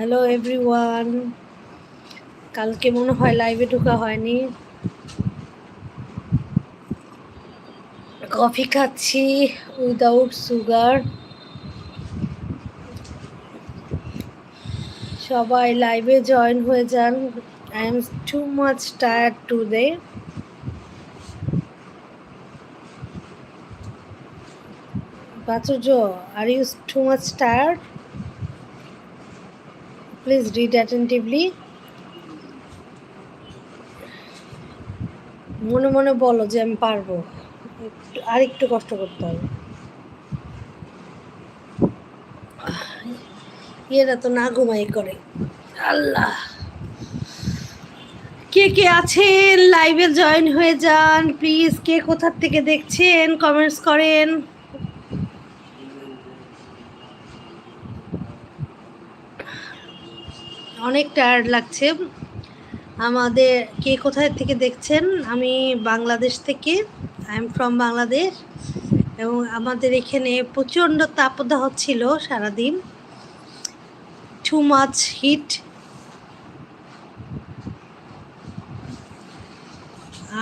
Hello everyone কালকে মনে হয় লাইভে ঢোকা হয়নি। কফি খাচ্ছি উইদাউট সুগার সবাই লাইভে জয়েন হয়ে যান। I am too much tired today Pachujo, are you too much tired? Please read attentively. মনে মনে বলো যে আমি পারব। আর একটু কষ্ট করতে হবে। এরা তো না ঘুমাই করে। আল্লাহ। কে কে আছেন? লাইভে জয়েন হয়ে যান প্লিজ কে কোথার থেকে দেখছেন? কমেন্টস করেন। অনেক টায়ার্ড লাগছে। আমাদের কে কোথায় থেকে দেখছেন? আমি বাংলাদেশ থেকে। I am from Bangladesh. এবং আমাদের এখানে প্রচণ্ড তাপদাহ ছিল সারাদিন। Too much heat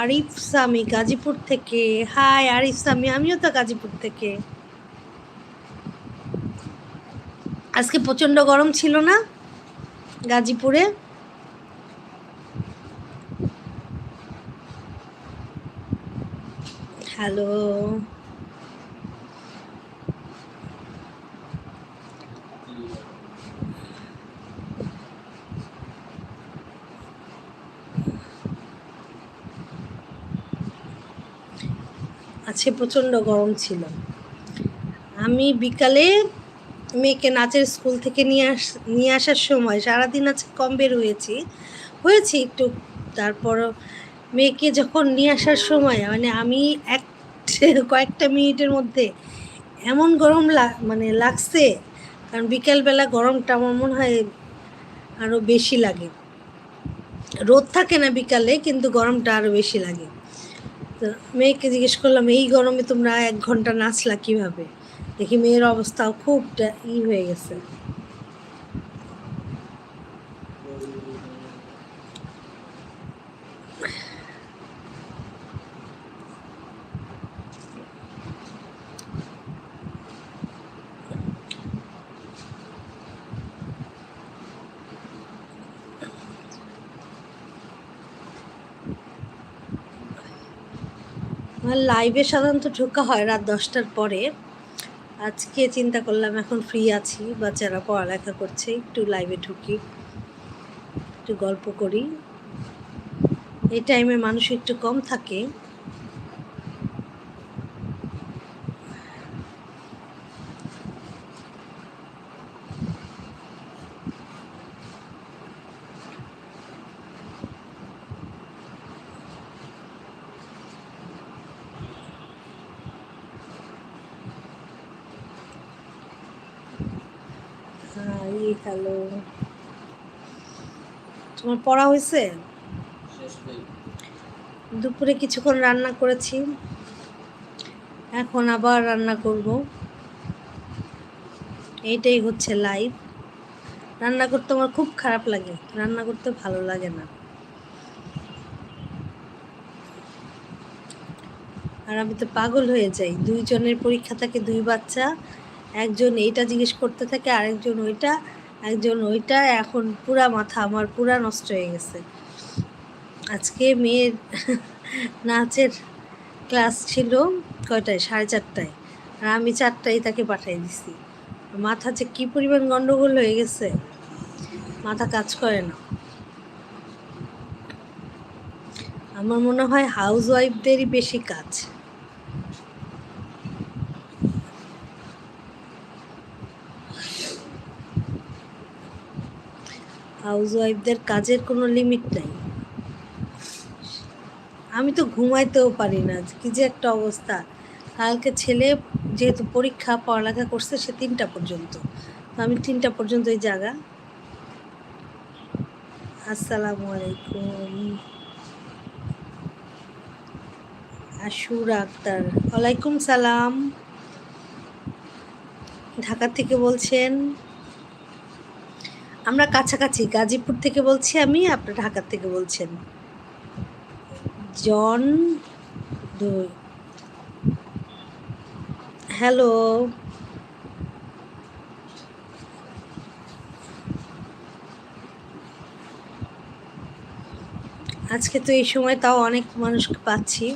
Arif Sami, Gazipur থেকে। হাই আরিফ সামি, আমিও তো গাজীপুর থেকে। আজকে প্রচণ্ড গরম ছিল না? গাজীপুরে। হ্যালো। আছে প্রচণ্ড গরম ছিল। আমি বিকালে মেয়েকে নাচের স্কুল থেকে নিয়ে আস, নিয়ে আসার সময় সারাদিন আজকে কম বের হয়েছি। হয়েছি একটু তারপর মেয়েকে যখন নিয়ে আসার সময় মানে আমি এক, কয়েকটা মিনিটের মধ্যে এমন গরম মানে লাগছে, কারণ বিকেলবেলা গরমটা আমার মনে হয় আরও বেশি লাগে। রোদ থাকে না বিকালে, কিন্তু গরমটা আরও বেশি লাগে। তো মেয়েকে জিজ্ঞেস করলাম, এই গরমে তোমরা এক ঘণ্টা নাচলা কীভাবে? দেখি মেয়ের অবস্থাও খুব ই হয়ে গেছে। লাইভে সাধারণত ঢোকা হয় রাত দশটার পরে। আজকে চিন্তা করলাম এখন ফ্রি আছি, বাচ্চারা পড়ালেখা করছে, একটু লাইভে ঢুকি, একটু গল্প করি। এই টাইমে মানুষ একটু কম থাকে। হ্যালো। তোমার পড়া হয়েছে? দুপুরে কিছুক্ষণ রান্না করেছি। এখন আবার রান্না করব। এইটাই হচ্ছে লাইফ রান্না করতে আমার খুব খারাপ লাগে। রান্না করতে ভালো লাগে না। আর আমি তো পাগল হয়ে যাই। দুইজনের পরীক্ষা থাকে দুই বাচ্চা। একজন এইটা জিজ্ঞেস করতে থাকে আরেকজন ওইটা। একজন ওইটা এখন পুরা মাথা আমার পুরা নষ্ট হয়ে গেছে। আজকে মেয়ের নাচের ক্লাস ছিল কয়টায়? সাড়ে চারটায়। আর আমি চারটায় তাকে পাঠিয়ে দিছি। মাথা যে কী পরিমাণ গণ্ডগোল হয়ে গেছে, মাথা কাজ করে না। আমার মনে হয় হাউস ওয়াইফদেরই বেশি কাজ। হাউস ওয়াইফদের কাজের কোনো লিমিট নাই। আমি তো ঘুমাইতেও পারি না, কি যে একটা অবস্থা। কালকে ছেলে যেহেতু পরীক্ষা, পড়ালেখা করছে সে তিনটা পর্যন্ত। তো আমি তিনটা পর্যন্ত ওই জায়গা আসসালামু আলাইকুম। আশুর আক্তার, ওয়ালাইকুম সালাম। ঢাকা থেকে বলছেন আমরা কাছাকাছি, গাজীপুর থেকে বলছি আমি আপনার ঢাকা থেকে বলছেন। জন দুই। হ্যালো। আজকে তো এই সময় তাও অনেক মানুষকে পাচ্ছি।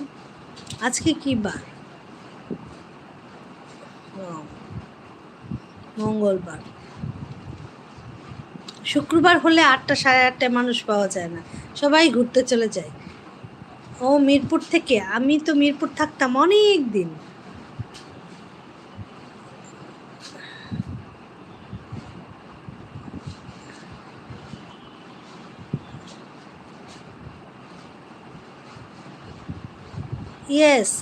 আজকে কি বার মঙ্গলবার। শুক্রবার হলে আটটা সাড়ে আটটায় মানুষ পাওয়া যায় না। সবাই ঘুরতে চলে যায়। ও মিরপুর থেকে, আমি তো মিরপুর থাকতাম অনেক দিন। ইয়েস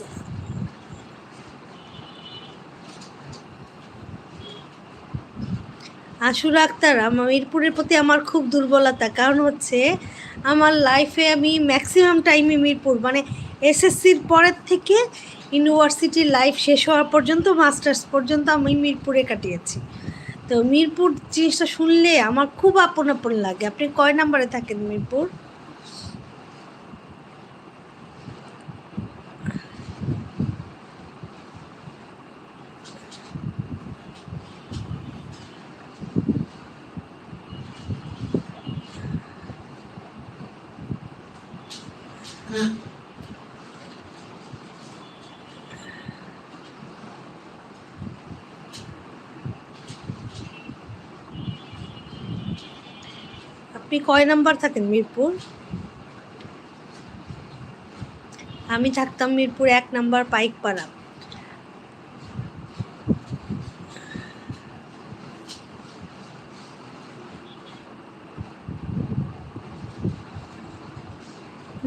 আশুরা আক্তার মিরপুরের প্রতি আমার খুব দুর্বলতা। কারণ হচ্ছে, আমার লাইফে আমি ম্যাক্সিমাম টাইমে মিরপুর। মানে এসএসসির পরের থেকে ইউনিভার্সিটির লাইফ শেষ হওয়া পর্যন্ত মাস্টার্স পর্যন্ত আমি মিরপুরে কাটিয়েছি। তো মিরপুর জিনিসটা শুনলে আমার খুব আপন আপন লাগে। আপনি কয় নাম্বারে থাকেন মিরপুর? আপনি কয় নাম্বার থাকেন মিরপুর? আমি থাকতাম মিরপুর এক নাম্বার পাইকপাড়া।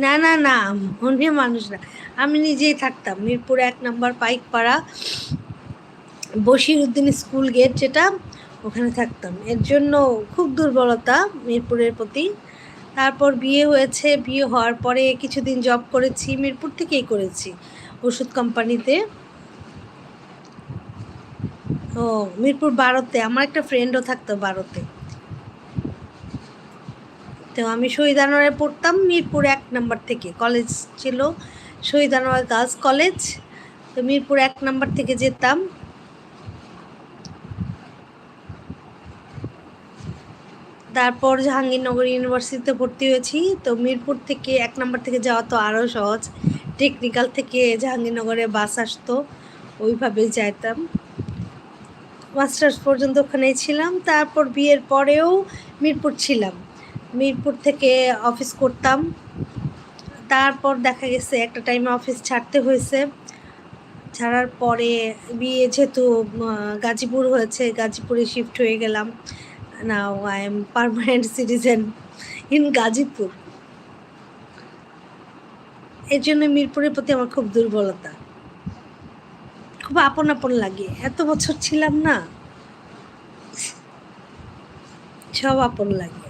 না না না, মনে মানুষ না। আমি নিজেই থাকতাম। মিরপুর এক number Paikpara Bashir Uddin school gate যেটা, ওখানে থাকতাম। এর জন্য খুব দুর্বলতা মিরপুরের প্রতি। তারপর বিয়ে হয়েছে, বিয়ে হওয়ার পরে কিছুদিন জব করেছি, মিরপুর থেকেই করেছি ওষুধ কোম্পানিতে ও, মিরপুর বারোতে, আমার একটা ফ্রেন্ডও থাকতো বারোতে। তো আমি শহীদ আনোয়ারে পড়তাম, মিরপুর এক নাম্বার থেকে। কলেজ ছিল শহীদ আনোয়ার গার্লস কলেজ, তো মিরপুর এক নাম্বার থেকে যেতাম। তারপর জাহাঙ্গীরনগর ইউনিভার্সিটিতে ভর্তি হয়েছি। তো মিরপুর থেকে এক নাম্বার থেকে যাওয়া তো আরও সহজ। টেকনিক্যাল থেকে জাহাঙ্গীরনগরে বাস আসতো, ওইভাবেই যাইতাম। মাস্টার্স পর্যন্ত ওখানেই ছিলাম। তারপর বিয়ের পরেও মিরপুর ছিলাম। মিরপুর থেকে অফিস করতাম। তারপর দেখা গেছে একটা টাইমে অফিস ছাড়তে হয়েছে। ছাড়ার পরে বিয়ে যেহেতু গাজীপুর হয়েছে, গাজীপুরে শিফট হয়ে গেলাম। Now I am permanent citizen in Gazipur. এর জন্য মিরপুরের প্রতি আমার খুব দুর্বলতা। খুব আপন আপন লাগে। এত বছর ছিলাম না। সব আপন লাগে।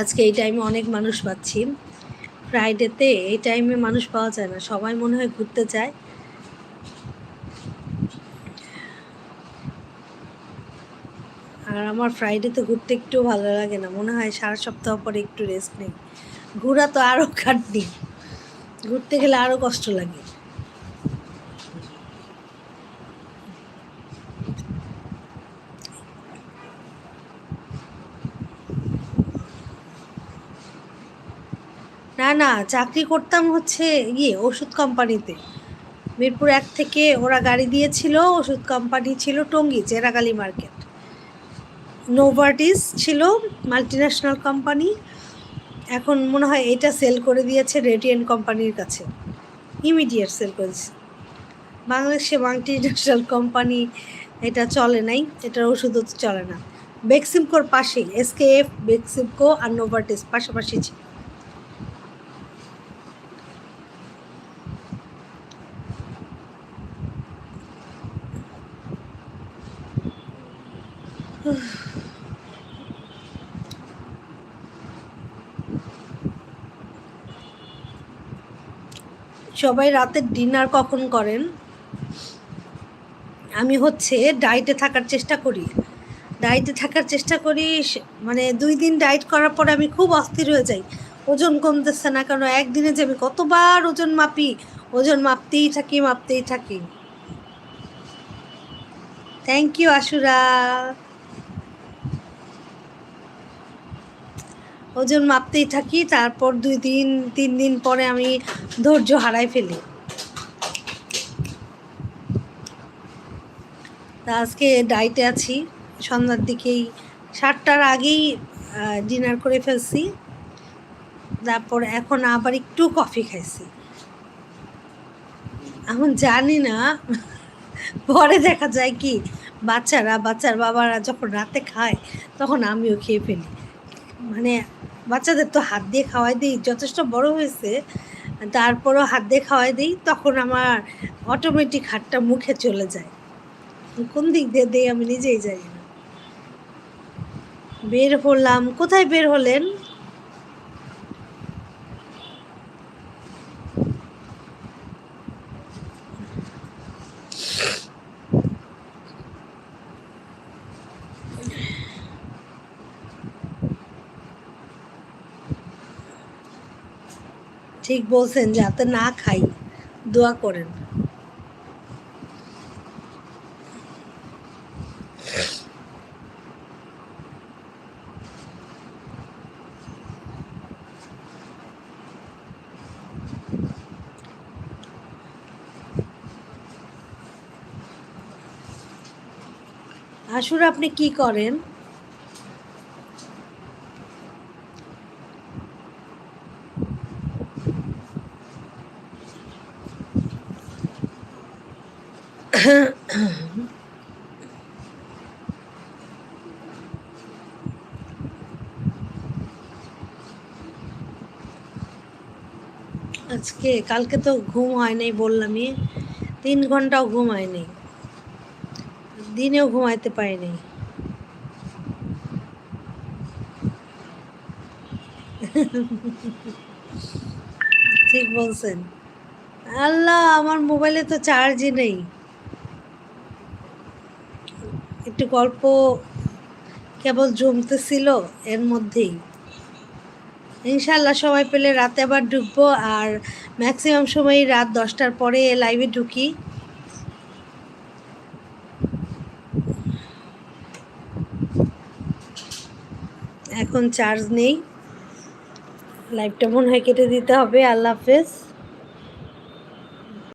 আজকে এই টাইমে অনেক মানুষ পাচ্ছি। ফ্রাইডেতে এই টাইমে মানুষ পাওয়া যায় না, সবাই মনে হয় ঘুরতে যায়। আর আমার ফ্রাইডেতে ঘুরতে একটু ভালো লাগে না, মনে হয় সারা সপ্তাহ পরে একটু রেস্ট নেই। ঘোরা তো আরও খাটনি, ঘুরতে গেলে আরও কষ্ট লাগে। না, চাকরি করতাম হচ্ছে ইয়ে ওষুধ কোম্পানিতে। মিরপুর এক থেকে ওরা গাড়ি দিয়েছিল, ওষুধ কোম্পানি ছিল টঙ্গি, চেরাগালি মার্কেট। নোভার্টিস ছিল মাল্টিন্যাশনাল কোম্পানি। এখন মনে হয় এটা সেল করে দিয়েছে রেডিয়েন্ট কোম্পানির কাছে। ইমিডিয়েট সেল করেছে বাংলাদেশে মাল্টিন্যাশনাল কোম্পানি, এটা চলে নাই, এটার ওষুধও চলে না। বেক্সিমকোর পাশেই এসকেএফ বেক্সিমকো আর নোভার্টিস পাশাপাশি ছিল। সবাই রাতের ডিনার কখন করেন? আমি হচ্ছে ডায়েটে থাকার চেষ্টা করি। ডায়েটে থাকার চেষ্টা করি মানে দুই দিন ডায়েট করার পরে আমি খুব অস্থির হয়ে যাই। ওজন কমতেছে না কারণ একদিনে যে আমি কতবার ওজন মাপি, ওজন মাপতেই থাকি মাপতেই থাকি। Thank you Ashura. ওজন মাপতেই থাকি, তারপর দুই দিন, তিন দিন পরে আমি ধৈর্য হারাই ফেলি। তা আজকে ডাইটে আছি, সন্ধ্যার দিকেই সাতটার আগেই ডিনার করে ফেলছি। তারপর এখন আবার একটু কফি খাইছি। এখন জানি না, পরে দেখা যায় কি, বাচ্চারা, বাচ্চার বাবারা যখন রাতে খায়, তখন আমিও খেয়ে ফেলি। মানে বাচ্চাদের তো হাত দিয়ে খাওয়াই দিই, যথেষ্ট বড় হয়েছে, তারপরও হাত দিয়ে খাওয়াই দিই, তখন আমার অটোমেটিক হাতটা মুখে চলে যায়। কোন দিক দিয়ে দিই আমি নিজেই জানি না। বের হলাম, কোথায় বের হলেন? ঠিক বলছেন যাতে না খাই দোয়া করেন। আসুর আপনি কি করেন? আজকে? কালকে তো ঘুম হয় নাই বললামই। তিন ঘন্টাও ঘুম হয়নি দিনেও ঘুমাইতে পারিনি ঠিক বলছেন। আল্লাহ, আমার মোবাইলে তো চার্জই নেই। একটু গল্প কেবল জমতেছিল এর মধ্যেই। ইনশাল্লাহ সময় পেলে রাতে আবার ঢুকবো আর ম্যাক্সিমাম সময় রাত দশটার পরে লাইভে ঢুকি। এখন চার্জ নেই। লাইভটা মনে হয় কেটে দিতে হবে। আল্লাহ হাফেজ।